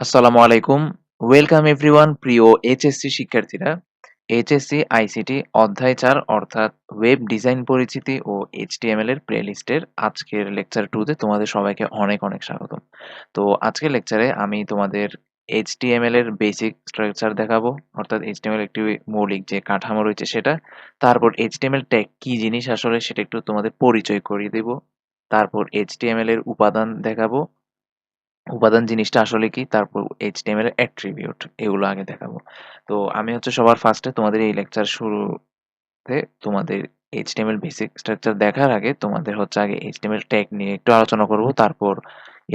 আসসালামু আলাইকুম। Welcome everyone প্রিয় এইচএসসি শিক্ষার্থীরা। এইচএসসি আইসিটি অধ্যায় চার অর্থাৎ ওয়েব ডিজাইন পরিচিতি ও এইচটিএমএল এর প্লে প্লেলিস্টের আজকের লেকচার 2 তে তোমাদের সবাইকে অনেক, অনেক স্বাগতম। তো আজকের লেকচারে আমি তোমাদের এইচটিএমএল এর বেসিক স্ট্রাকচার দেখাবো। অর্থাৎ এইচটিএমএল একটি মৌলিক যে কাঠামো রয়েছে সেটা। তারপর এইচটিএমএল ট্যাগ কি জিনিস আসলে সেটা একটু তোমাদের পরিচয় করিয়ে দিব। তারপর এইচটিএমএল এর উপাদান দেখাবো। উপাদান জিনিসটা আসলে কি? তারপর HTML এর অ্যাট্রিবিউট এগুলো আগে দেখাবো। তো আমি হচ্ছে সবার ফার্স্টে তোমাদের এই লেকচার শুরুতে তোমাদের HTML বেসিক স্ট্রাকচার দেখার আগে তোমাদের হচ্ছে আগে HTML ট্যাগ নিয়ে একটু আলোচনা করব। তারপর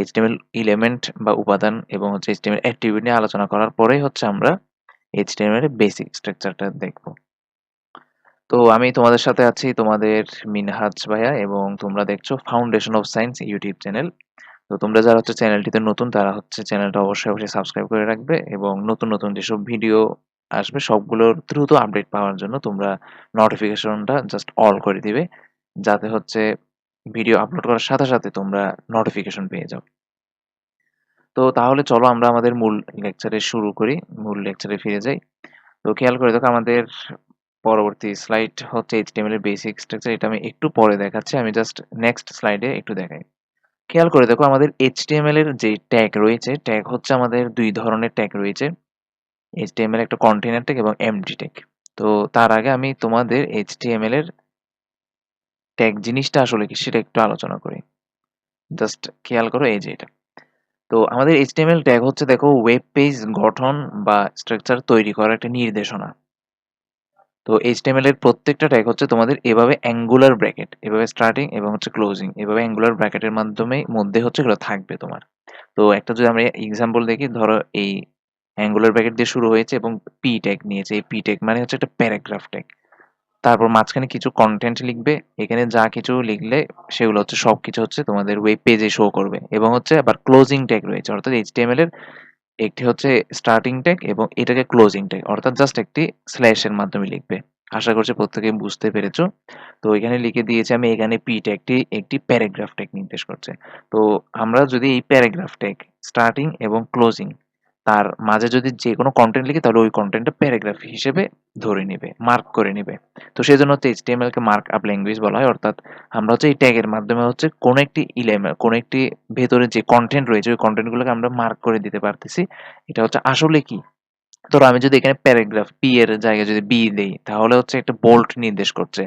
HTML এলিমেন্ট বা উপাদান এবং হচ্ছে HTML অ্যাট্রিবিউট নিয়ে আলোচনা করার পরেই হচ্ছে আমরা HTML এর বেসিক স্ট্রাকচারটা দেখব। তো আমি তোমাদের সাথে আছি তোমাদের মিনহাজ ভাইয়া এবং তোমরা দেখছ foundation of science YouTube channel. তো তোমরা যারা হচ্ছে চ্যানেলটিতে নতুন তারা হচ্ছে চ্যানেলটা অবশ্যই, অবশ্যই সাবস্ক্রাইব করে রাখবে এবং নতুন, নতুন যেসব ভিডিও আসবে সবগুলোর দ্রুত আপডেট পাওয়ার জন্য তোমরা নোটিফিকেশনটা জাস্ট অল করে দিবে। যাতে হচ্ছে ভিডিও আপলোড করার সাথে, সাথে তোমরা নোটিফিকেশন পেয়ে যাও। তো তাহলে চলো আমরা আমাদের মূল লেকচারে শুরু করি। মূল লেকচারে ফিরে যাই। তো খেয়াল করে দেখো আমাদের পরবর্তী স্লাইড হচ্ছে HTML এর বেসিক স্ট্রাকচার। এটা আমি একটু পরে দেখাচ্ছি। আমি জাস্ট নেক্সট স্লাইডে একটু দেখাই। খেয়াল করে দেখো আমাদের HTML এর যে ট্যাগ রয়েছে, ট্যাগ হচ্ছে আমাদের দুই ধরনের ট্যাগ রয়েছে। HTML একটা কন্টেইনার ট্যাগ এবং এমটি ট্যাগ। তো তার আগে আমি তোমাদের HTML এর ট্যাগ জিনিসটা আসলে কি সেটা একটু আলোচনা করি। জাস্ট খেয়াল করো এই যে এটা। তো আমাদের HTML ট্যাগ হচ্ছে দেখো ওয়েব পেজ গঠন বা স্ট্রাকচার তৈরি করার একটা নির্দেশনা। তো HTML এর প্রত্যেকটা ট্যাগ হচ্ছে তোমাদের এভাবে অ্যাঙ্গুলার ব্র্যাকেট, এভাবে স্টার্টিং এবং হচ্ছে ক্লোজিং এভাবে অ্যাঙ্গুলার ব্র্যাকেটের মাধ্যমে মধ্যে হচ্ছে এগুলো থাকবে তোমার। তো একটা যদি আমরা এক্সাম্পল দেখি ধরো এই অ্যাঙ্গুলার ব্র্যাকেট দিয়ে শুরু হয়েছে এবং পি ট্যাগ নিয়েছে। এই পি ট্যাগ মানে হচ্ছে একটা প্যারাগ্রাফ ট্যাগ। তারপর মাঝখানে কিছু কনটেন্ট লিখবে। এখানে যা কিছু লিখলে সেগুলো হচ্ছে সবকিছু হচ্ছে তোমাদের ওয়েব পেজে শো করবে এবং হচ্ছে আবার ক্লোজিং ট্যাগ রয়েছে অর্থাৎ HTML এর একটি হচ্ছে স্টার্টিং ট্যাগ এবং এটাকে ক্লোজিং ট্যাগ অর্থাৎ জাস্ট একটি স্ল্যাশের মাধ্যমে লিখবে। আশা করছি প্রত্যেকে বুঝতে পেরেছ তো এখানে লিখে দিয়েছে আমি, এখানে পি ট্যাগটি একটি প্যারাগ্রাফ ট্যাগ নির্দেশ করছে। তো আমরা যদি এই প্যারাগ্রাফ ট্যাগ স্টার্টিং এবং ক্লোজিং তার মাঝে যদি যে কোনো কন্টেন্ট লিখি তাহলে ওই কনটেন্টটা প্যারাগ্রাফ হিসেবে ধরে নিবে, মার্ক করে নিবে। তো সেজন্য হচ্ছে HTML কে মার্ক আপ ল্যাঙ্গুয়েজ বলা হয় অর্থাৎ আমরা হচ্ছে এই ট্যাগের মাধ্যমে হচ্ছে কোনো একটি ইলেমে কোনো একটি ভেতরে যে কন্টেন্ট রয়েছে ওই কনটেন্টগুলোকে আমরা মার্ক করে দিতে পারতেছি। এটা হচ্ছে আসলে কি? ধরো আমি যদি এখানে প্যারাগ্রাফ পি এর জায়গায় যদি বি দেই তাহলে হচ্ছে একটা বোল্ট নির্দেশ করছে।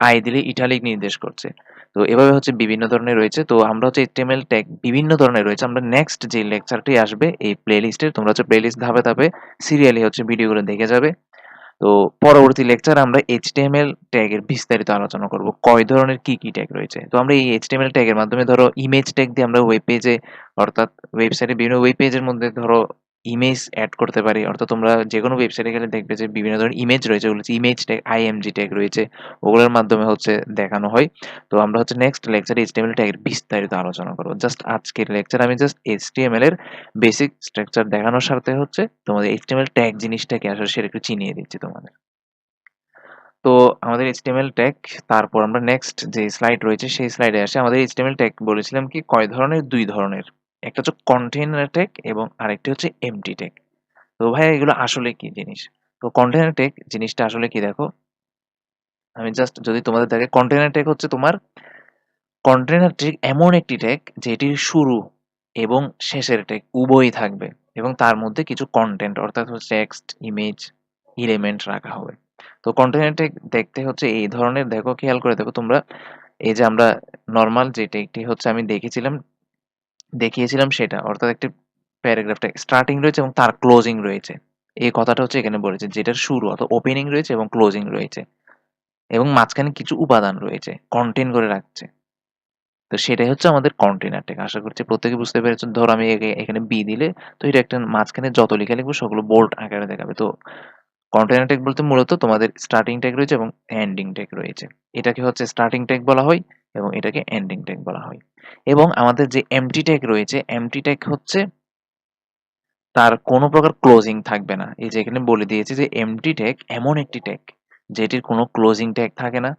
আই দিলে ইটালিক নির্দেশ করছে। তো এভাবে হচ্ছে বিভিন্ন ধরনের রয়েছে। তো আমরা হচ্ছে HTML ট্যাগ বিভিন্ন ধরনের রয়েছে। আমরা নেক্সট যে লেকচারটি আসবে এই প্লেলিস্টের তোমরা হচ্ছে প্লেলিস্ট ধাপে, ধাপে সিরিয়ালি হচ্ছে ভিডিওগুলো দেখে যাবে। তো পরবর্তী লেকচার আমরা এইচটিএমএল ট্যাগের বিস্তারিত আলোচনা করব। কয় ধরনের কি, কি ট্যাগ রয়েছে। তো আমরা এই HTML ট্যাগের মাধ্যমে ধরো ইমেজ ট্যাগ দিয়ে আমরা ওয়েব পেজে অর্থাৎ ওয়েবসাইটে বিভিন্ন ওয়েব পেজের মধ্যে ধরো ইমেজ এড করতে পারি। অর্থাৎ তোমরা যেকোনো ওয়েবসাইটে গেলে দেখবে যে বিভিন্ন ধরনের ইমেজ রয়েছে ওগুলো ইমেজ ট্যাগ, আইএমজি ট্যাগ রয়েছে। ওগুলোর মাধ্যমে হচ্ছে দেখানো হয়। তো আমরা হচ্ছে নেক্সট লেকচারে HTML ট্যাগের বিস্তারিত আলোচনা করব। জাস্ট আজকের লেকচারে আমি জাস্ট HTML এর বেসিক স্ট্রাকচার দেখানোর সাথে হচ্ছে তোমাদের HTML ট্যাগ জিনিসটা কি আসলে সেটা একটু চিনিয়ে দিচ্ছি তোমাদের। তো আমাদের HTML ট্যাগ তারপর আমরা নেক্সট যে স্লাইড রয়েছে সেই স্লাইডে আসি। আমাদের HTML ট্যাগ বলেছিলাম কি কয় ধরনের? ২ ধরনের। একটা হচ্ছে কন্টেনার ট্যাগ এবং আরেকটি হচ্ছে এমটি টেক তো ভাইয়া এগুলো আসলে কি জিনিস? তো কন্টেইনার ট্যাগ জিনিসটা আসলে কি দেখো? আমি জাস্ট যদি তোমাদের দেখে কন্টেইনার ট্যাগ হচ্ছে তোমার কন্টেনার ট্যাগ এমন একটি ট্যাগ যেটির শুরু এবং শেষের ট্যাগ উভয়ই থাকবে এবং তার মধ্যে কিছু কন্টেন্ট অর্থাৎ হচ্ছে টেক্সট, ইমেজ, এলিমেন্ট রাখা হবে। তো কন্টেইনার ট্যাগ দেখতে হচ্ছে এই ধরনের দেখো খেয়াল করে দেখো তোমরা এই যে আমরা নর্মাল যে ট্যাগটি হচ্ছে আমি দেখেছিলাম দেখিয়েছিলাম সেটা অর্থাৎ একটি প্যারাগ্রাফ ট্যাগ স্টার্টিং রয়েছে এবং তার ক্লোজিং রয়েছে। এই কথাটা হচ্ছে এখানে বলেছে, যেটার শুরু অর্থাৎ ওপেনিং রয়েছে এবং ক্লোজিং রয়েছে এবং মাঝখানে কিছু উপাদান রয়েছে কন্টেইন করে রাখছে। তো সেটাই হচ্ছে আমাদের কন্টেইনার ট্যাগ। আশা করছি প্রত্যেকে বুঝতে পেরেছ। ধরো আমি এখানে বি দিলে, তো এটা একটা মাঝখানে যত লেখা লিখব সবগুলো বোল্ড আকারে দেখাবে। তো কন্টেনার ট্যাগ বলতে মূলত তোমাদের স্টার্টিং ট্যাগ রয়েছে এবং এন্ডিং ট্যাগ রয়েছে। এটাকে হচ্ছে স্টার্টিং ট্যাগ বলা হয় এবং এটাকে এন্ডিং ট্যাগ বলা হয়। এবং আমাদের যে এমটি ট্যাগ রয়েছে, এমটি ট্যাগ হচ্ছে তার কোনো প্রকার ক্লোজিং থাকবে না। এই যে এখানে বলে দিয়েছে যে এমটি ট্যাগ এমন একটি ট্যাগ যেটির কোনো ক্লোজিং ট্যাগ থাকে না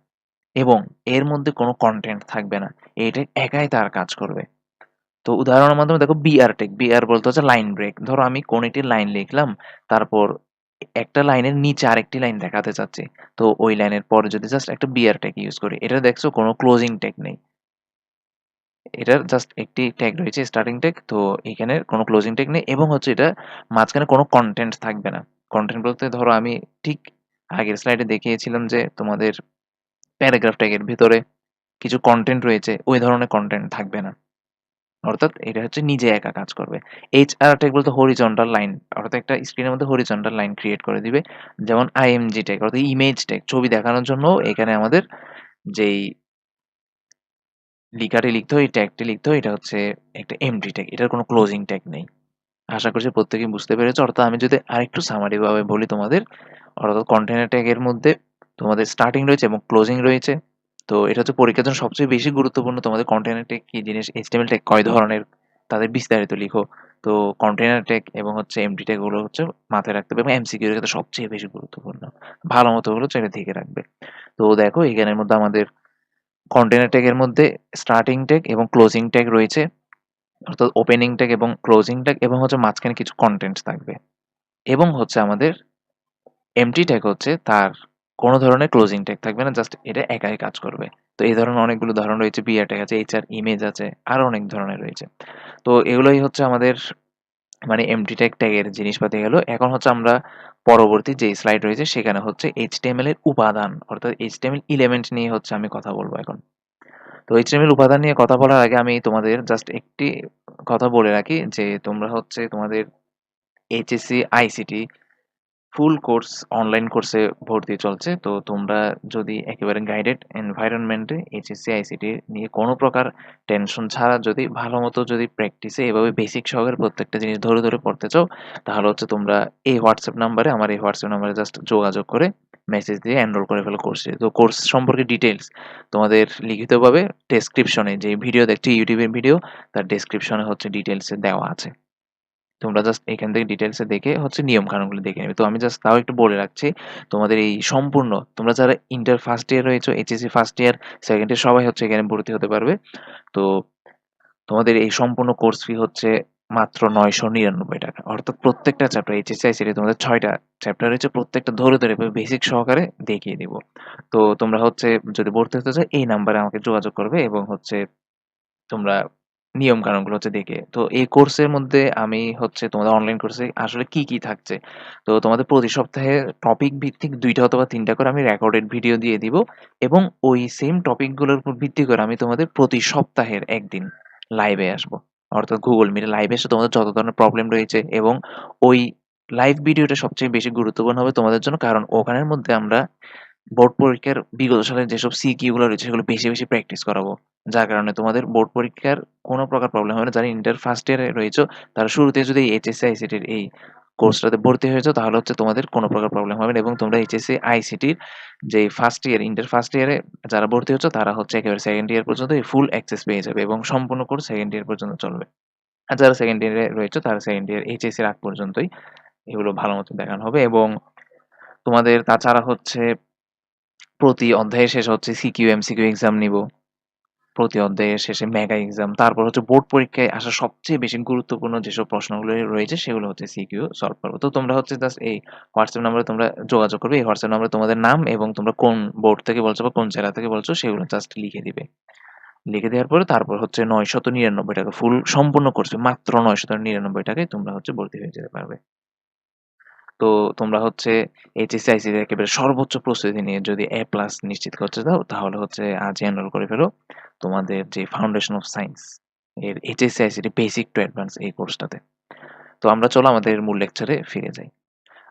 এবং এর মধ্যে কোনো কন্টেন্ট থাকবে না। এই ট্যাগ একাই তার কাজ করবে। তো উদাহরণের মাধ্যমে দেখো বিআর টেক বিআর বলতে হচ্ছে লাইন ব্রেক ধরো আমি কোন একটি লাইন লিখলাম তারপর একটা লাইনের নিচে আরেকটি লাইন দেখাতে চাচ্ছি। তো ওই লাইনের পরে যদি জাস্ট একটা বিআর ট্যাগ ইউজ করি, এটা দেখছ কোনো ক্লোজিং ট্যাগ নেই। এটার জাস্ট একটি ট্যাগ রয়েছে স্টার্টিং ট্যাগ তো এখানে কোনো ক্লোজিং ট্যাগ নেই এবং হচ্ছে এটা মাঝখানে কোনো কন্টেন্ট থাকবে না। কন্টেন্ট বলতে ধরো আমি ঠিক আগের স্লাইডে দেখিয়েছিলাম যে তোমাদের প্যারাগ্রাফ ট্যাগের ভিতরে কিছু কন্টেন্ট রয়েছে, ওই ধরনের কন্টেন্ট থাকবে না। অর্থাৎ এটা হচ্ছে নিজে একা কাজ করবে। এইচ আর ট্যাগ বলতে? হরিজন্টাল লাইন অর্থাৎ একটা স্ক্রিনের মধ্যে হরিজন্টাল লাইন ক্রিয়েট করে দিবে। যেমন আইএমজি ট্যাগ অর্থাৎ ইমেজ ট্যাগ ছবি দেখানোর জন্য এখানে আমাদের যেই লিখাটি লিখতে হয় ট্যাগটি লিখতে হয়, এটা হচ্ছে একটা এমটি ট্যাগ এটার কোনো ক্লোজিং ট্যাগ নেই। আশা করছি প্রত্যেকেই বুঝতে পেরেছ। অর্থাৎ আমি যদি আরেকটু সামারি ভাবে বলি তোমাদের, অর্থাৎ কন্টেনার ট্যাগের মধ্যে তোমাদের স্টার্টিং রয়েছে এবং ক্লোজিং রয়েছে। তো এটা হচ্ছে পরীক্ষার জন্য সবচেয়ে বেশি গুরুত্বপূর্ণ তোমাদের কন্টেনার ট্যাগ কি জিনিস? এইচটিএমএল ট্যাগ কয় ধরনের? তাদের বিস্তারিত লিখো। তো কন্টেনার ট্যাগ এবং হচ্ছে এমটি ট্যাগগুলো হচ্ছে মাথায় রাখতে হবে এবং এমসিকিউ ক্ষেত্রে সবচেয়ে বেশি গুরুত্বপূর্ণ। ভালো মতো হলো ছেড়ে থেকে রাখবে। তো দেখো এখানের মধ্যে আমাদের কন্টেনার ট্যাগের মধ্যে স্টার্টিং ট্যাগ এবং ক্লোজিং ট্যাগ রয়েছে। অর্থাৎ ওপেনিং ট্যাগ এবং ক্লোজিং ট্যাগ এবং হচ্ছে মাঝখানে কিছু কন্টেন্ট থাকবে। এবং হচ্ছে আমাদের এমটি ট্যাগ হচ্ছে তার কোনো ধরনের ক্লোজিং ট্যাগ থাকবে না জাস্ট এটা একাই কাজ করবে। তো এই ধরনের অনেকগুলো ধরন রয়েছে বিআর ট্যাগ আছে এইচআর ইমেজ আছে, আরও অনেক ধরনের রয়েছে। তো এগুলোই হচ্ছে আমাদের মানে এমটি ট্যাগ ট্যাগের জিনিসপাতি গেল। এখন হচ্ছে আমরা পরবর্তী যে স্লাইড রয়েছে, সেখানে হচ্ছে এইচটিএমএল এর উপাদান, অর্থাৎ এইচটিএমএল এলিমেন্ট নিয়ে হচ্ছে আমি কথা বলব এখন। তো এইচটিএমএল উপাদান নিয়ে কথা বলার আগে আমি তোমাদের জাস্ট একটি কথা বলে রাখি, যে তোমরা হচ্ছে তোমাদের HSC ICT full course online কোর্সে ভর্তি চলছে। তো তোমরা যদি একেবারে গাইডেড এনভায়রনমেন্টে এইচএসসি আইসিটি নিয়ে কোনো প্রকার টেনশন ছাড়া যদি, ভালো মতো যদি প্র্যাকটিসে এভাবে বেসিক সহকারে প্রত্যেকটা জিনিস ধরে ধরে পড়তে চাও, তাহলে হচ্ছে তোমরা এই হোয়াটসঅ্যাপ নাম্বারে আমার এই হোয়াটসঅ্যাপ নাম্বারে জাস্ট যোগাযোগ করে মেসেজ দিয়ে এনরোল করে ফেলো কোর্সে তো কোর্স সম্পর্কে ডিটেলস তোমাদের লিখিতভাবে ডেসক্রিপশনে যে ভিডিও দেখছি ইউটিউবের ভিডিও তার ডেসক্রিপশনে হচ্ছে ডিটেলসে দেওয়া আছে। তোমরা জাস্ট এখান থেকে ডিটেলসে দেখে হচ্ছে নিয়ম কানুনগুলো দেখে নেবে। তো আমি জাস্ট তাও একটু বলে রাখছি, তোমাদের এই সম্পূর্ণ, তোমরা যারা ইন্টার ফার্স্ট ইয়ার রয়েছে HSC first year second year সবাই হচ্ছে এখানে ভর্তি হতে পারবে। তো তোমাদের এই সম্পূর্ণ কোর্স ফি হচ্ছে মাত্র নয়শো নিরানব্বই টাকা। অর্থাৎ প্রত্যেকটা চ্যাপ্টার এইচএসসি আইসিটি তোমাদের ছয়টা চ্যাপ্টার রয়েছে, প্রত্যেকটা ধরে ধরে বেসিক সহকারে দেখিয়ে দিব। তো তোমরা হচ্ছে যদি ভর্তি হতে চাও, এই নাম্বারে আমাকে যোগাযোগ করবে এবং হচ্ছে তোমরা নিয়ম কানুনগুলো হচ্ছে দেখে। তো এই কোর্সের মধ্যে আমি হচ্ছে তোমাদের অনলাইন কোর্সে আসলে কি কি থাকছে? তো তোমাদের প্রতি সপ্তাহে টপিক ভিত্তিক দুইটা অথবা তিনটা করে আমি রেকর্ডেড ভিডিও দিয়ে দিব এবং ওই সেম টপিকগুলোর উপর ভিত্তি করে আমি তোমাদের প্রতি সপ্তাহের একদিন লাইভে আসব। অর্থাৎ গুগল মিটে লাইভে এসে তোমাদের যত ধরনের প্রবলেম রয়েছে এবং ওই লাইভ ভিডিওটা সবচেয়ে বেশি গুরুত্বপূর্ণ হবে তোমাদের জন্য, কারণ ওখানের মধ্যে আমরা বোর্ড পরীক্ষার বিগত সালের যেসব সিকিউ গুলো রয়েছে, সেগুলো বেশি বেশি প্র্যাকটিস করাবো। যার কারণে তোমাদের বোর্ড পরীক্ষার কোনো প্রকার প্রবলেম হবে না। যারা ইন্টার ফার্স্ট ইয়ারে রয়েছে, তারা শুরুতে যদি এইচএসসি আইসিটির এই কোর্সটাতে ভর্তি হয়েছে তাহলে হচ্ছে তোমাদের কোনো প্রকার প্রবলেম হবে না। এবং তোমরা এইচএসসি আইসিটির যে ফার্স্ট ইয়ার ইন্টার ফার্স্ট ইয়ারে যারা ভর্তি হচ্ছে, তারা হচ্ছে একেবারে সেকেন্ড ইয়ার পর্যন্ত এই ফুল অ্যাক্সেস পেয়ে যাবে এবং সম্পূর্ণ কোর্স সেকেন্ড ইয়ার পর্যন্ত চলবে। আর যারা সেকেন্ড ইয়ারে রয়েছে, তারা সেকেন্ড ইয়ার এইচএসসির আগ পর্যন্তই এগুলো ভালো মতো দেখানো হবে। এবং তোমাদের তাছাড়া হচ্ছে প্রতি অধ্যায়ের শেষে হচ্ছে সিকিউ, এমসিকিউ এক্সাম নিব। প্রতি অধ্যায়ের শেষে মেগা এক্সাম তারপর হচ্ছে বোর্ড পরীক্ষায় আসা সবচেয়ে বেশি গুরুত্বপূর্ণ যেসব প্রশ্নগুলো রয়েছে, সেগুলো হচ্ছে সিকিউ সলভ করব। তো তোমরা হচ্ছে জাস্ট এই হোয়াটসঅ্যাপ নাম্বারে তোমরা যোগাযোগ করবে। এই হোয়াটসঅ্যাপ নাম্বারে তোমাদের নাম এবং তোমরা কোন বোর্ড থেকে বলছো বা কোন জেলা থেকে বলছো, সেগুলো জাস্ট লিখে দিবে। লিখে দেওয়ার পরে তারপর হচ্ছে নয়শত নিরানব্বই টাকা ফুল সম্পূর্ণ করছে। মাত্র নয়শত নিরানব্বই টাকায় তোমরা হচ্ছে ভর্তি হয়ে যেতে পারবে। তো তোমরা হচ্ছে এইচএসসি আইসিটি একেবারে সর্বোচ্চ প্রস্তুতি নিয়ে যদি এ প্লাস নিশ্চিত করতে দাও তাহলে হচ্ছে আজই এনরোল করে ফেলো তোমাদের যে ফাউন্ডেশন অফ সায়েন্স এর HSC ICT basic to advance এই কোর্সটাতে তো আমরা চলো আমাদের মূল লেকচারে ফিরে যাই।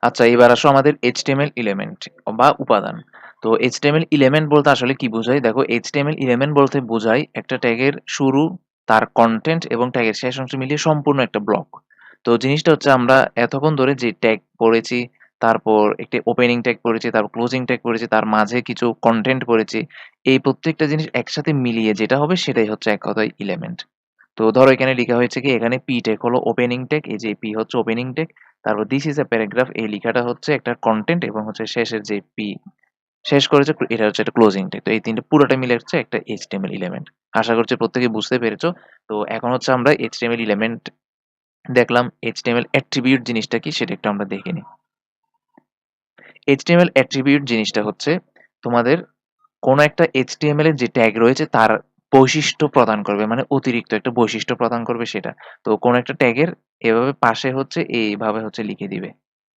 আচ্ছা এবার আসো আমাদের এইচটিএমএল ইলেমেন্ট বা উপাদান। তো এইচটিএমএল ইলেমেন্ট বলতে আসলে কি বোঝায়? দেখো এইচটিএমএল ইলেমেন্ট বলতে বোঝায় একটা ট্যাগের শুরু, তার কন্টেন্ট এবং ট্যাগের শেষ অংশ মিলিয়ে সম্পূর্ণ একটা ব্লক তো জিনিসটা হচ্ছে আমরা এতক্ষণ ধরে যে ট্যাগ পড়েছি তারপর একটি ওপেনিং ট্যাগ পড়েছি তারপর ক্লোজিং ট্যাগ পড়েছি তার মাঝে কিছু কন্টেন্ট পড়েছি এই প্রত্যেকটা জিনিস একসাথে মিলিয়ে যেটা হবে সেটাই হচ্ছে এক কথায় ইলেমেন্ট তো ধরো এখানে লেখা হয়েছে কি, এখানে পি টেক হলো ওপেনিং টেক এই যে পি হচ্ছে ওপেনিং টেক তারপর দিস ইজ এ প্যারাগ্রাফ এই লেখাটা হচ্ছে একটা কন্টেন্ট এবং হচ্ছে শেষের যে পি শেষ করেছে, এটা হচ্ছে একটা ক্লোজিং টেক তো এই ৩ টা পুরোটা মিলে হচ্ছে একটা HTML এলিমেন্ট। আশা করছি প্রত্যেকে বুঝতে পেরেছ। তো এখন হচ্ছে আমরা HTML এলিমেন্ট দেখলাম। এইচটিএমএল অ্যাট্রিবিউট জিনিসটা কি সেটা একটু আমরা দেখে নিই। এইচটিএমএল অ্যাট্রিবিউট জিনিসটা হচ্ছে তোমাদের কোনো একটা এইচটিএমএল এর যে ট্যাগ রয়েছে তার বৈশিষ্ট্য প্রদান করবে। মানে অতিরিক্ত একটা বৈশিষ্ট্য প্রদান করবে সেটা। তো কোনো একটা ট্যাগের এভাবে পাশে হচ্ছে এইভাবে হচ্ছে লিখে দিবে।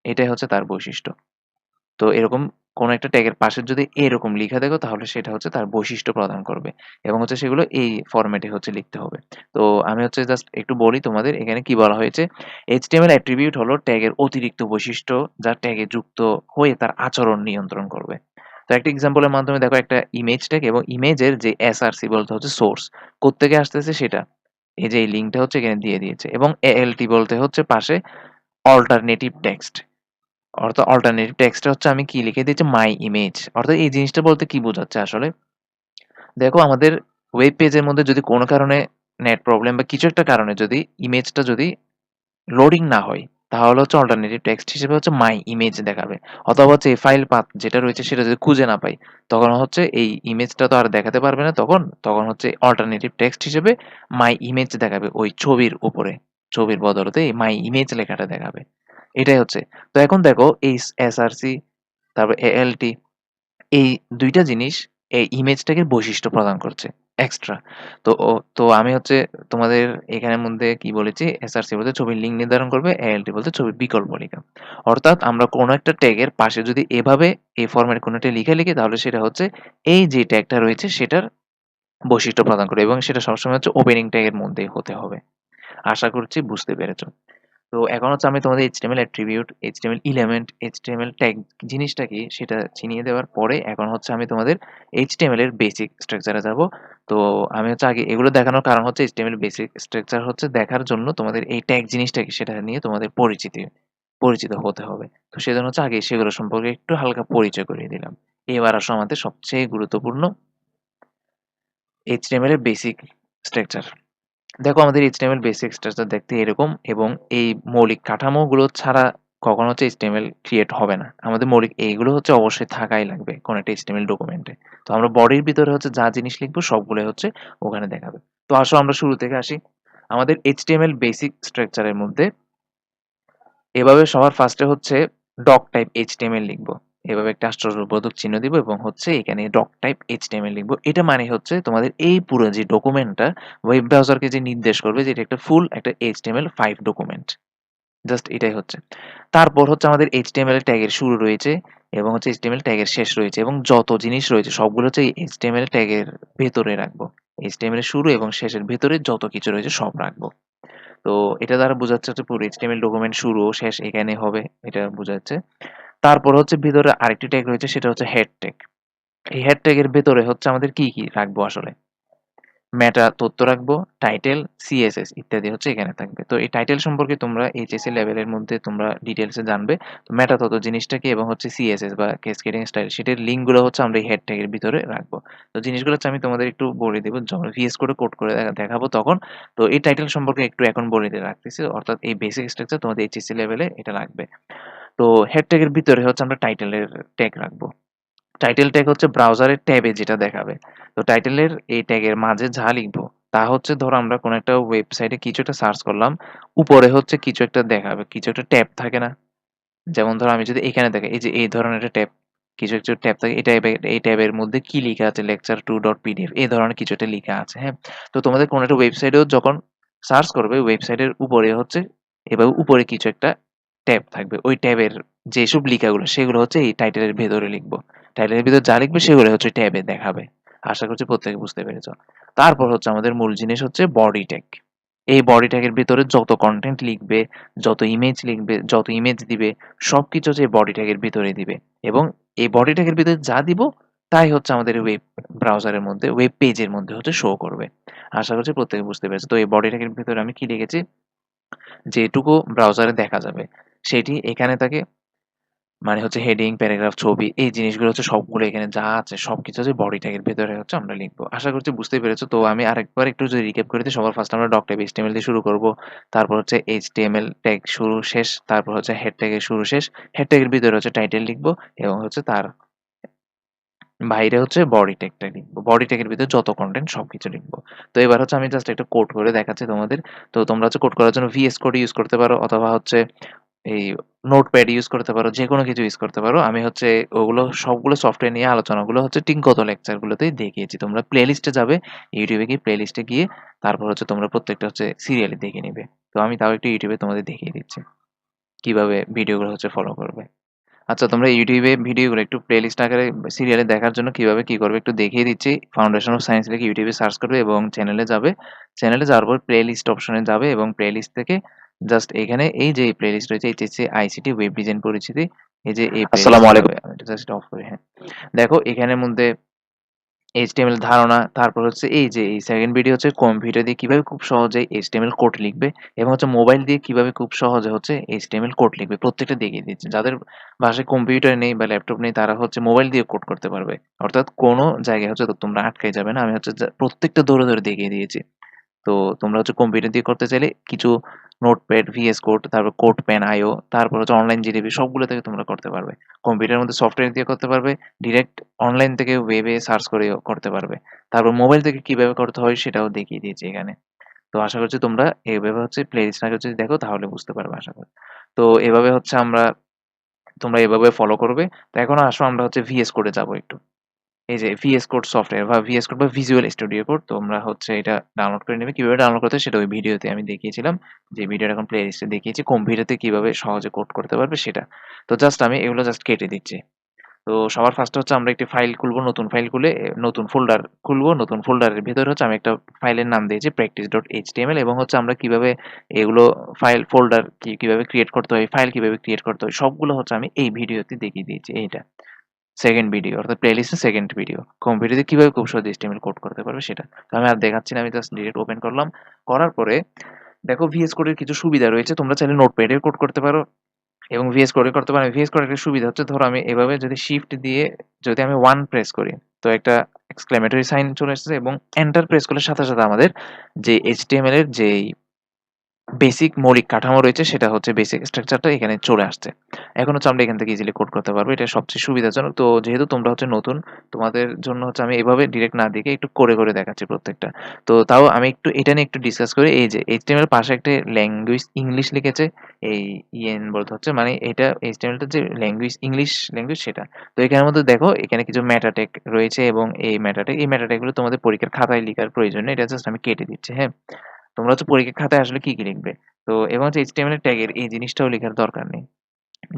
এটাই হচ্ছে তার বৈশিষ্ট্য। তো এরকম কোনো একটা ট্যাগের পাশে যদি এরকম লিখা দেখো, তাহলে সেটা হচ্ছে তার বৈশিষ্ট্য প্রদান করবে। এবং হচ্ছে সেগুলো এই ফরম্যাটে হচ্ছে লিখতে হবে। তো আমি হচ্ছে জাস্ট একটু বলি তোমাদের, এখানে কি বলা হয়েছে। HTML অ্যাট্রিবিউট হলো ট্যাগের অতিরিক্ত বৈশিষ্ট্য যা ট্যাগে যুক্ত হয়ে তার আচরণ নিয়ন্ত্রণ করবে। তো একটা এক্সাম্পলের মাধ্যমে দেখো একটা ইমেজ ট্যাগ এবং ইমেজের যে এসআরসি বলতে হচ্ছে সোর্স কোত্থেকে আসতেছে সেটা। এই যে এই লিঙ্কটা হচ্ছে এখানে দিয়ে দিয়েছে এবং ALT বলতে হচ্ছে পাশে অল্টারনেটিভ টেক্সট। অর্থাৎ অল্টারনেটিভ টেক্সটটা হচ্ছে আমি কি লিখে দিয়েছি মাই ইমেজ। অর্থাৎ এই জিনিসটা বলতে কি বোঝাচ্ছে আসলে? দেখো আমাদের ওয়েব পেজের মধ্যে যদি কোনো কারণে নেট প্রবলেম বা কিছু একটা কারণে যদি ইমেজটা যদি লোডিং না হয় তাহলে হচ্ছে অল্টারনেটিভ টেক্সট হিসেবে হচ্ছে মাই ইমেজ দেখাবে। অথবা হচ্ছে এই ফাইল পাথ যেটা রয়েছে সেটা যদি খুঁজে না পাই তখন হচ্ছে এই ইমেজটা তো আর দেখাতে পারবে না তখন, তখন হচ্ছে অল্টারনেটিভ টেক্সট হিসেবে মাই ইমেজ দেখাবে ওই ছবির উপরে। ছবির বদলতে এই মাই ইমেজ লেখাটা দেখাবে। এটাই হচ্ছে। তো এখন দেখো এই এসআরসি তারপর ALT এই দুইটা জিনিস এই ইমেজ ট্যাগের বৈশিষ্ট্য প্রদান করছে এক্সট্রা। তো তো আমি হচ্ছে তোমাদের এখানের মধ্যে কি বলেছি এসআরসি বলতে ছবির লিঙ্ক নির্ধারণ করবে, ALT বলতে ছবির বিকল্প লেখা। অর্থাৎ আমরা কোনো একটা ট্যাগের পাশে যদি এভাবে এই কোনো একটা লিখে লিখি তাহলে সেটা হচ্ছে এই যে ট্যাগটা রয়েছে সেটার বৈশিষ্ট্য প্রদান করবে এবং সেটা সবসময় হচ্ছে ওপেনিং ট্যাগের মধ্যেই হতে হবে। আশা করছি বুঝতে পেরেছ। তো এখন হচ্ছে আমি তোমাদের HTML attribute, HTML element HTML tag জিনিসটা কি সেটা চিনিয়ে দেওয়ার পরে এখন হচ্ছে আমি তোমাদের HTML এর বেসিক স্ট্রাকচারে যাব। তো আমি হচ্ছে আগে এগুলো দেখানোর কারণ হচ্ছে HTML বেসিক স্ট্রাকচার হচ্ছে দেখার জন্য তোমাদের এই ট্যাগ জিনিসটা কি সেটা নিয়ে তোমাদের পরিচিতি পরিচিত হতে হবে। তো সেজন্য হচ্ছে আগে সেগুলো সম্পর্কে একটু হালকা পরিচয় করিয়ে দিলাম। এবার আসো আমাদের সবচেয়ে গুরুত্বপূর্ণ HTML এর বেসিক স্ট্রাকচার। দেখো, আমাদের HTML বেসিক স্ট্রাকচার দেখতে এরকম এবং এই মৌলিক কাঠামোগুলো ছাড়া কখনো হচ্ছে HTML ক্রিয়েট হবে না। আমাদের মৌলিক এইগুলো হচ্ছে অবশ্যই থাকাই লাগবে কোনো একটা HTML ডকুমেন্টে। তো আমরা বডির ভিতরে হচ্ছে যা জিনিস লিখব সবগুলো হচ্ছে ওখানে দেখাবে। তো আসো, আমরা শুরু থেকে আসি। আমাদের HTML বেসিক স্ট্রাকচারের মধ্যে এভাবে সবার ফার্স্টে হচ্ছে ডক টাইপ HTML লিখব। এভাবে একটা আশ্চর্যবোধক চিহ্ন দিব এবং হচ্ছে এখানে ডক টাইপ এইচ HTML লিখব। এটা মানে হচ্ছে তোমাদের এই পুরো যে ডকুমেন্টটা ওয়েব ব্রাউজারকে যে নির্দেশ করবে যে এটা একটা ফুল একটা HTML five document. Just এটাই হচ্ছে। তারপর হচ্ছে আমাদের HTML এর ট্যাগের শুরু রয়েছে এবং হচ্ছে এইচ HTML ট্যাগের শেষ রয়েছে এবং যত জিনিস রয়েছে সবগুলো হচ্ছে এই HTML ট্যাগের ভেতরে রাখব। HTML এর শুরু এবং শেষের ভেতরে যত কিছু রয়েছে সব রাখব। তো এটা দ্বারা বোঝাচ্ছে পুরো HTML ডকুমেন্ট শুরু ও শেষ এখানে হবে, এটা বোঝাচ্ছে। তারপর হচ্ছে ভিতরে আরেকটি ট্যাগ রয়েছে সেটা হচ্ছে হেড ট্যাগ। এই হেড ট্যাগের ভেতরে হচ্ছে আমাদের কি, কি রাখব আসলে? মেটা তথ্য রাখব, টাইটেল, সিএসএস ইত্যাদি হচ্ছে এখানে থাকবে। তো এই টাইটেল সম্পর্কে তোমরা এইচএসসি লেভেলের মধ্যে তোমরা ডিটেলসে জানবে। তো মেটা তথ্য জিনিসটা কি এবং হচ্ছে সিএসএস বা ক্যাসকেডিং স্টাইল সেটার লিঙ্কগুলো হচ্ছে আমরা এই হেড ট্যাগের ভিতরে রাখব। তো জিনিসগুলো হচ্ছে আমি তোমাদের একটু বলে দেবো যখন ভিএস কোডে কোড করে দেখাবো তখন। তো এই টাইটেল সম্পর্কে একটু এখন বলে দিয়ে রাখতেছি। অর্থাৎ এই বেসিক স্ট্রাকচার তোমাদের এইচএসসি লেভেলে এটা লাগবে। তো হেড ট্যাগের ভিতরে হচ্ছে আমরা টাইটেলের ট্যাগ রাখব। টাইটেল ট্যাগ হচ্ছে ব্রাউজারের ট্যাবে যেটা দেখাবে। তো টাইটেলের এই ট্যাগের মাঝে যা লিখব তা হচ্ছে ধরো আমরা কোনো একটা ওয়েবসাইটে কিছু একটা সার্চ করলাম, উপরে হচ্ছে কিছু একটা দেখাবে, কিছু একটা ট্যাব থাকে না? যেমন ধরো আমি যদি এখানে দেখাই এই যে এই ধরনের একটা ট্যাব, কিছু একটা ট্যাব থাকে এই ট্যাবে এই ট্যাবের মধ্যে কি লিখা আছে লেকচার টু ডট পিডিএফ এই ধরনের কিছু একটা লিখা আছে, হ্যাঁ? তো তোমাদের কোনো একটা ওয়েবসাইটেও যখন সার্চ করবে ওয়েবসাইটের উপরে হচ্ছে এভাবে উপরে কিছু একটা ট্যাব থাকবে। ওই ট্যাবের যেসব লিখাগুলো সেগুলো হচ্ছে এই টাইটেলের ভেতরে লিখব। টাইটেলের ভিতরে যা লিখবে সেগুলো হচ্ছে ট্যাবে দেখাবে। আশা করছি প্রত্যেকে বুঝতে পেরেছ। তারপর হচ্ছে আমাদের মূল জিনিস হচ্ছে বডি ট্যাগ। এই বডি ট্যাগের ভিতরে যত কন্টেন্ট লিখবে, যত ইমেজ লিখবে, যত ইমেজ দিবে সবকিছু হচ্ছে এই বডি ট্যাগের ভিতরে দিবে এবং এই বডি ট্যাগের ভিতরে যা দিব তাই হচ্ছে আমাদের ওয়েব ব্রাউজারের মধ্যে ওয়েব পেজের মধ্যে হচ্ছে শো করবে। আশা করছি প্রত্যেকে বুঝতে পেরেছ। তো এই বডি ট্যাগের ভিতরে আমি কি লিখেছি? যেটুকু ব্রাউজারে দেখা যাবে সেটি এখানে থাকে মানে হচ্ছে হেডিং, প্যারাগ্রাফ, ছবি এই জিনিসগুলো হচ্ছে সবগুলো এখানে যা আছে সব কিছু হচ্ছে বডি ট্যাগের ভেতরে হচ্ছে আমরা লিখব। আশা করছি বুঝতে পেরেছ। তো আমি আরেকবার একটু যদি রিক্যাপ করে দিই সবার ফার্স্ট আমরা ডক টাইপ HTML দিয়ে শুরু করব। তারপর হচ্ছে HTML ট্যাগ শুরু শেষ, তারপর হচ্ছে হেড ট্যাগের শুরু শেষ। হেড ট্যাগের ভিতরে হচ্ছে টাইটেল লিখব এবং হচ্ছে তার বাইরে হচ্ছে বডি ট্যাগটা লিখব। বডি ট্যাগের ভিতরে যত কন্টেন্ট সব কিছু লিখব। তো এবার হচ্ছে আমি জাস্ট একটা কোড করে দেখাচ্ছি তোমাদের। তো তোমরা হচ্ছে কোড করার জন্য ভিএস কোড ইউজ করতে পারো অথবা হচ্ছে এই নোটপ্যাড ইউজ করতে পারো। যে কোনো কিছু ইউজ করতে পারো। আমি হচ্ছে ওগুলো সবগুলো সফটওয়্যার নিয়ে আলোচনাগুলো হচ্ছে টিঙ্কত লেকচারগুলোতেই দেখিয়েছি। তোমরা প্লেলিস্টে যাবে, ইউটিউবে গিয়ে প্লেলিস্টে গিয়ে তারপর হচ্ছে তোমরা প্রত্যেকটা হচ্ছে সিরিয়ালি দেখে নিবে। তো আমি তাও একটু ইউটিউবে তোমাদের দেখিয়ে দিচ্ছি। কীভাবে ভিডিওগুলো হচ্ছে ফলো করবে। আচ্ছা তোমরা ইউটিউবে ভিডিওগুলো একটু প্লে প্লেলিস্ট আকারে সিরিয়ালে দেখার জন্য কীভাবে কি করবে একটু দেখিয়ে দিচ্ছি। ফাউন্ডেশন অফ সায়েন্স লিখে ইউটিউবে সার্চ করবে এবং চ্যানেলে যাবে। চ্যানেলে যাওয়ার পর প্লেলিস্ট অপশনে যাবে এবং প্লেলিস্ট থেকে জাস্ট এখানে এই যে প্লেলিস্ট রয়েছে HSC আইসিটি ওয়েব ডিজাইন পরিচিতি। এই যে এই আসসালামু আলাইকুম। এটা জাস্ট অফ করি হ্যাঁ। দেখো এখানের মধ্যে HTML ধারণা তারপর হচ্ছে এই যে এই সেকেন্ড ভিডিও হচ্ছে কম্পিউটার দিয়ে কীভাবে খুব সহজে HTML কোড লিখবে এবং হচ্ছে মোবাইল দিয়ে কীভাবে খুব সহজে হচ্ছে HTML কোড লিখবে। প্রত্যেকটা দেখিয়ে দিচ্ছে। যাদের বাসায় কম্পিউটার নেই বা ল্যাপটপ নেই তারা হচ্ছে মোবাইল দিয়ে কোড করতে পারবে। অর্থাৎ কোনো জায়গায় হচ্ছে তো তোমরা আটকাই যাবে না। আমি হচ্ছে প্রত্যেকটা ধরে দৌড়ে দেখিয়ে দিয়েছি। তো তোমরা হচ্ছে কম্পিউটার দিয়ে করতে চাইলে কিছু নোটপ্যাড ভিএস কোড তারপর কোড পেন আইও তারপর হচ্ছে অনলাইন জিডিপি সবগুলো থেকে তোমরা করতে পারবে। কম্পিউটারের মধ্যে সফটওয়্যার দিয়ে করতে পারবে ডিরেক্ট অনলাইন থেকে ওয়েবে সার্চ করেও করতে পারবে। তারপর মোবাইল থেকে কীভাবে করতে হয় সেটাও দেখিয়ে দিয়েছি এখানে। তো আশা করছি তোমরা এইভাবে হচ্ছে প্লে লিস্টটাকে যদি দেখো তাহলে বুঝতে পারবে আশা করি। তো এভাবে হচ্ছে আমরা, তোমরা এভাবে ফলো করবে। তো এখন আসো, আমরা হচ্ছে ভিএস কোডে যাব একটু। এই যে ভিএস কোড সফটওয়্যার বা ভিএস কোড বা ভিজুয়াল স্টুডিও কোড তোমরা হচ্ছে এটা ডাউনলোড করে নেবে। কীভাবে ডাউনলোড করতে সেটা ওই ভিডিওতে আমি দেখিয়েছিলাম। যে ভিডিওটা এখন প্লে লিস্টে দেখিয়েছি কম্পিউটারতে কীভাবে সহজে কোড করতে পারবে সেটা। তো জাস্ট আমি এগুলো জাস্ট কেটে দিচ্ছি। তো সবার ফার্স্ট হচ্ছে আমরা একটি ফাইল খুলবো, নতুন ফাইল খুলে নতুন ফোল্ডার খুলবো, নতুন ফোল্ডারের ভিতরে হচ্ছে আমি একটা ফাইলের নাম দিয়েছি প্র্যাকটিস ডট এইচটিএমএল এবং হচ্ছে আমরা কীভাবে এগুলো ফাইল ফোল্ডার কি, কীভাবে ক্রিয়েট করতে হয় ফাইল কীভাবে ক্রিয়েট করতে হয়, সবগুলো হচ্ছে আমি এই ভিডিওতে দেখিয়ে দিয়েছি, এইটা। সেকেন্ড ভিডিও অর্থাৎ প্লেলিস্টের সেকেন্ড ভিডিও কম্পিউটারে কীভাবে খুব সহজে HTML কোড করতে পারবে সেটা? তো আমি আর দেখাচ্ছি না, আমি জাস্ট ডিরেক্ট ওপেন করলাম। করার পরে দেখো ভিএস কোডের কিছু সুবিধা রয়েছে, তোমরা চাইলে নোটপ্যাডে কোড করতে পারো। এবং ভিএস কোডে করতে পারো। ভিএস কোডের একটা সুবিধা হচ্ছে, ধরো আমি এভাবে যদি শিফট দিয়ে যদি আমি ওয়ান প্রেস করি, তো একটা এক্সক্লেমেটরি সাইন চলে এসেছে এবং এন্টার প্রেস করলে সাথে সাথে আমাদের যে এইচটিএমএল এর যেই বেসিক মৌলিক কাঠামো রয়েছে, সেটা হচ্ছে বেসিক স্ট্রাকচারটা এখানে চলে আসছে। এখন হচ্ছে আমরা এখান থেকে ইজিলি কোড করতে পারব, এটা সবচেয়ে সুবিধাজনক। তো যেহেতু তোমরা হচ্ছে নতুন, তোমাদের জন্য হচ্ছে আমি এভাবে ডিরেক্ট না দেখে একটু করে করে দেখাচ্ছি প্রত্যেকটা। তো তাও আমি একটু, এটা নিয়ে একটু ডিসকাস করি, এই যে এইচ এইচটিএমএল পাশে একটা ল্যাঙ্গুয়েজ ইংলিশ লিখেছে, এই ইএন বলতে হচ্ছে মানে এটা এইচ এইচটিএমএলটা যে ল্যাঙ্গুয়েজ ইংলিশ ল্যাঙ্গুয়েজ সেটা। তো এখানের মধ্যে দেখো, এখানে কিছু ম্যাটাটেক রয়েছে এবং এই ম্যাটাটেক এই ম্যাটাটেকগুলো তোমাদের পরীক্ষার খাতায় লেখার প্রয়োজন নেই, এটা জাস্ট আমি কেটে দিচ্ছি হ্যাঁ? তোমরা হচ্ছে পরীক্ষার খাতায় আসলে কি কি লিখবে? তো এবং হচ্ছে এইচটিএমএল ট্যাগের এই জিনিসটাও লেখার দরকার নেই।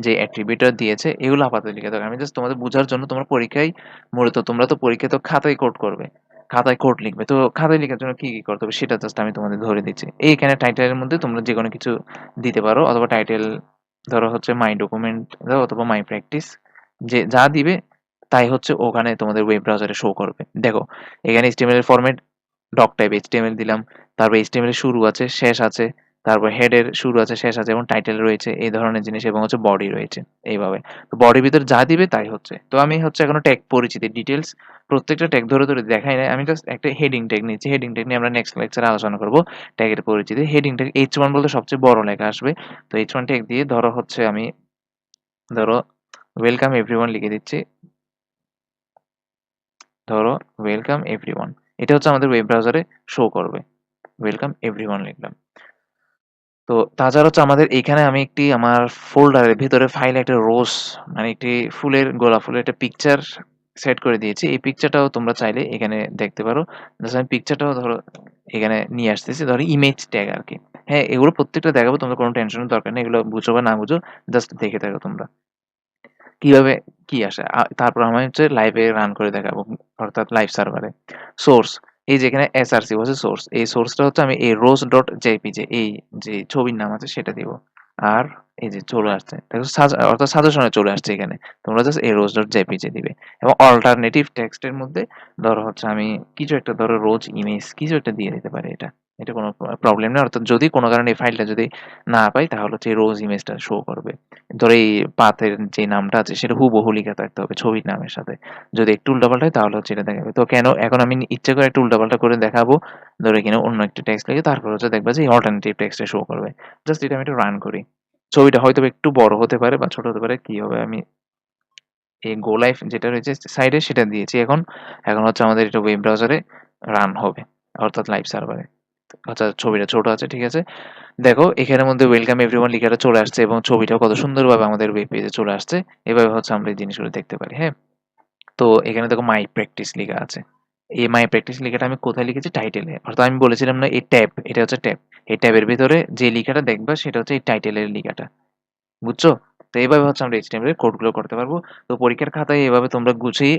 যে অ্যাট্রিবিউটার দিয়েছে, এগুলো আপাতত লেখা দরকার আমি জাস্ট তোমাদের বোঝার জন্য তোমার পরীক্ষায় মূলত, তোমরা তো পরীক্ষায় তো খাতায় কোড করবে। খাতায় কোড লিখবে। তো খাতায় লেখার জন্য কি কি করতে হবে সেটা জাস্ট আমি তোমাদের ধরে দিচ্ছি। এইখানে টাইটেলের মধ্যে তোমরা যে কোনো কিছু দিতে পারো। অথবা টাইটেল ধরো হচ্ছে মাই ডকুমেন্ট অথবা মাই প্র্যাকটিস যে যা দিবে, তাই হচ্ছে ওখানে তোমাদের ওয়েব ব্রাউজারে শো করবে। দেখো, এখানে এর ফরম্যাট ডক টাইপ HTML দিলাম, তারপর এর শুরু আছে, শেষ আছে, তারপর হেডের শুরু আছে, শেষ আছে, এবং টাইটেল রয়েছে, এই ধরনের জিনিস এবং হচ্ছে বডি রয়েছে, এইভাবে। তো বডির ভিতরে যা দিবে তাই হচ্ছে। তো আমি হচ্ছে এখনও ট্যাগ পরিচিতি ডিটেলস প্রত্যেকটা ট্যাগ ধরে ধরে দেখাই না আমি জাস্ট একটা হেডিং ট্যাগ নিচ্ছি হেডিং ট্যাগ নিয়ে আমরা নেক্সট লেকচারে আলোচনা করব ট্যাগের পরিচিতি হেডিং ট্যাগ এইচ ওয়ান বলতে সবচেয়ে বড় লেখা আসবে, তো এইচ ওয়ান ট্যাগ দিয়ে ধরো হচ্ছে আমি, ধরো ওয়েলকাম এভরিওয়ান লিখে দিচ্ছি, ধরো ওয়েলকাম এভরিওয়ান এটা হচ্ছে আমাদের ওয়েব ব্রাউজারে শো করবে। ওয়েলকাম এভরিওয়ান লিখলাম। তো তাছাড়া হচ্ছে আমাদের এখানে আমি একটি আমার ফোল্ডারের ভিতরে ফাইলে একটা রোজ মানে একটি ফুলের, গোলাপ ফুলের একটা পিকচার সেট করে দিয়েছি। এই পিকচারটাও তোমরা চাইলে এখানে দেখতে পারো। জাস্ট আমি পিকচারটাও ধরো এখানে নিয়ে আসতেছি। ধরো ইমেজ ট্যাগ আর কি। হ্যাঁ এগুলো প্রত্যেকটা দেখাবো, তোমরা কোনো টেনশনের দরকার নেই। এগুলো বুঝো বা না বুঝো জাস্ট দেখে থাকো তোমরা। কীভাবে কি আসে? তারপর আমি হচ্ছে লাইভে রান করে দেখাবো, অর্থাৎ লাইভ সার্ভারে সোর্স এই যে এখানে এসআরসি হচ্ছে সোর্স এই সোর্সটা হচ্ছে আমি এই রোজ ডট জেপিজে এই যে ছবির নাম আছে সেটা দিব। আর এই যে চলে আসছে অর্থাৎ সাজেশনে চলে আসছে এখানে। তোমরা জাস্ট এই রোজ ডট জেপিজে দিবে। এবং অল্টারনেটিভ টেক্সটের মধ্যে ধরো হচ্ছে আমি কিছু একটা ধরো রোজ ইমেজ কিছু একটা দিয়ে দিতে পারি এটা। এটা কোনো প্রবলেম নেই। অর্থাৎ যদি কোনো কারণে এই ফাইলটা যদি না পাই, তাহলে হচ্ছে রোজ ইমেজটা শো করবে। ধরো এই পাথের যে নামটা আছে, সেটা হুবহু লিখে থাকতে হবে ছবির নামের সাথে। যদি একটু উল্টাপাল্টা হয়, তাহলে হচ্ছে এটা দেখাবে। তো কেন এখন আমি ইচ্ছে করে একটু উল্টাপাল্টা করে দেখাবো? ধরে এখানে অন্য একটা টেক্সট লিখে, তারপর হচ্ছে দেখবা যে অল্টারনেটিভ টেক্সটে শো করবে। জাস্ট এটা আমি একটু রান করি। ছবিটা হয়তো একটু বড় হতে পারে বা ছোট হতে পারে, কি হবে? আমি এই গো লাইফ যেটা রয়েছে সাইডে সেটা দিয়েছি এখন। এখন হচ্ছে আমাদের এটা ওয়েব ব্রাউজারে রান হবে, অর্থাৎ লাইভ সার্ভারে আচ্ছা ছবিটা ছোট আছে, ঠিক আছে। দেখো, এখানের মধ্যে ওয়েলকাম এভরিওয়ান লেখাটা চলে আসছে এবং ছবিটা কত সুন্দরভাবে আমাদের ওয়েব পেজে চলে আসছে। এভাবে হচ্ছে আমরা এই জিনিসগুলো দেখতে পারি হ্যাঁ? তো এখানে দেখো মাই প্র্যাকটিস লেখা আছে। এই মাই প্র্যাকটিস লেখাটা আমি কোথায় লিখেছি? টাইটেলে অর্থাৎ আমি বলেছিলাম না, এই ট্যাব, এটা হচ্ছে ট্যাব। এই ট্যাবের ভিতরে যে লেখাটা দেখবা, সেটা হচ্ছে এই টাইটেলের লেখাটা। বুঝছ? তো এইভাবে হচ্ছে আমরা এইচটিএমএল এর কোডগুলো করতে পারব। তো পরীক্ষার খাতায় এভাবে তোমরা গুছিয়ে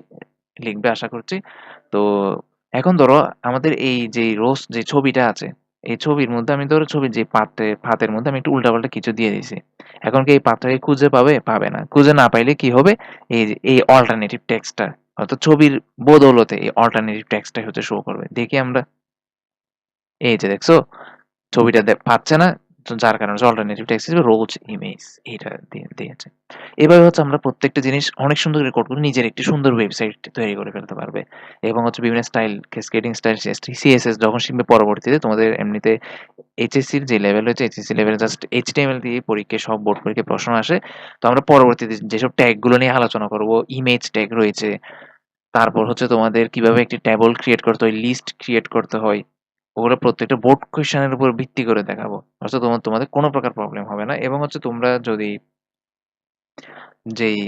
লিখবে, আশা করছি। তো এখন ধরো আমাদের এই যে রোজ যে ছবিটা আছে, এই ছবির মধ্যে আমি ধরো ছবির যে পাতে, পাতের মধ্যে আমি একটু উল্টাপাল্টা কিছু দিয়ে দিয়েছি। এখন কি এই পাতটাকে খুঁজে পাবে? পাবে না। খুঁজে না পাইলে কি হবে? এই এই অল্টারনেটিভ টেক্সটটা অর্থাৎ ছবির বদৌলতে এই অল্টারনেটিভ টেক্সটটাই হচ্ছে শো করবে। দেখি আমরা। এই যে দেখছ, ছবিটা পাচ্ছে না। যার কারণে হচ্ছে অল্টারনেটিভ টেক্সট হিসেবে রোজ ইমেজ এটা দিয়ে, দিয়েছে। এভাবে হচ্ছে আমরা প্রত্যেকটা জিনিস অনেক সুন্দর রেকর্ড করে নিজের একটি সুন্দর ওয়েবসাইট তৈরি করে ফেলতে পারবে। এবং হচ্ছে বিভিন্ন স্টাইল স্কেটিং স্টাইল সিএসএস যখন শিখবে পরবর্তীতে তোমাদের এমনিতে এইচএসসির যে লেভেল হচ্ছে এইচএসসি লেভেলে জাস্ট এইচটিএমএল দিয়ে পরীক্ষায় সব বোর্ড পরীক্ষায় প্রশ্ন আসে। তো আমরা পরবর্তীতে যেসব ট্যাগগুলো নিয়ে আলোচনা করব ইমেজ ট্যাগ রয়েছে, তারপর হচ্ছে তোমাদের কীভাবে একটি টেবল ক্রিয়েট করতে হয় লিস্ট ক্রিয়েট করতে হয় ওগুলো প্রত্যেকটা বোর্ড কোয়েশ্চেনের উপর ভিত্তি করে দেখাবো। অর্থাৎ তোমার তোমাদের কোনো প্রকার প্রবলেম হবে না এবং হচ্ছে তোমরা যদি যেই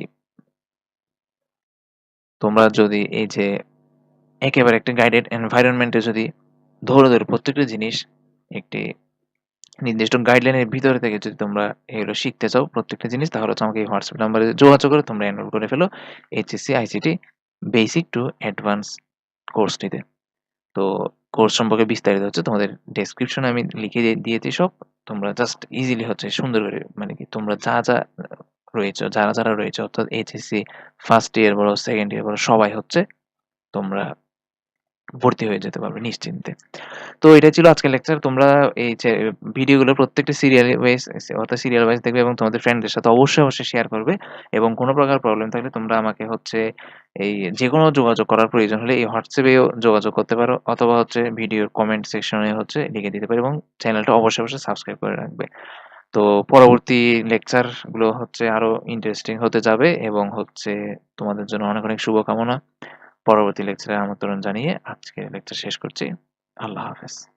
তোমরা যদি এই যে একেবারে একটা গাইডেড এনভায়রনমেন্টে যদি ধরে ধরে প্রত্যেকটা জিনিস একটি নির্দিষ্ট গাইডলাইনের ভিতরে থেকে যদি তোমরা এগুলো শিখতে চাও প্রত্যেকটা জিনিস, তাহলে হচ্ছে আমাকে এই হোয়াটসঅ্যাপ নাম্বারে যোগাযোগ করে তোমরা এনরোল করে ফেলো HSC ICT basic to advance কোর্সটিতে তো কোর্স সম্পর্কে বিস্তারিত হচ্ছে, তোমাদের ডেসক্রিপশনে আমি লিখে দিয়ে- দিয়েছি সব। তোমরা জাস্ট ইজিলি হচ্ছে সুন্দর করে মানে কি তোমরা যা যা রয়েছে, যারা যারা রয়েছে, অর্থাৎ এইচএসসি ফার্স্ট ইয়ার বলো সেকেন্ড ইয়ার বলো, সবাই হচ্ছে তোমরা ভর্তি হয়ে যেতে পারবে নিশ্চিন্তে। তো এটা ছিল আজকের লেকচার তোমরা এই যে ভিডিওগুলো প্রত্যেকটা সিরিয়াল ওয়াইজ অর্থাৎ সিরিয়াল ওয়াইজ দেখবে এবং তোমাদের ফ্রেন্ডদের সাথে অবশ্যই অবশ্যই শেয়ার করবে এবং কোনো প্রকার প্রবলেম থাকলে তোমরা আমাকে হচ্ছে এই যে কোনো যোগাযোগ করার প্রয়োজন হলে এই হোয়াটসঅ্যাপেও যোগাযোগ করতে পারো অথবা হচ্ছে ভিডিওর কমেন্ট সেকশনে হচ্ছে লিখে দিতে পারো এবং চ্যানেলটা অবশ্যই অবশ্যই সাবস্ক্রাইব করে রাখবে। তো পরবর্তী লেকচারগুলো হচ্ছে আরও ইন্টারেস্টিং হতে যাবে এবং হচ্ছে তোমাদের জন্য অনেক অনেক শুভকামনা। পরবর্তী লেকচারে আমন্ত্রণ জানিয়ে আজকে লেকচার শেষ করছি। আল্লাহ হাফেজ।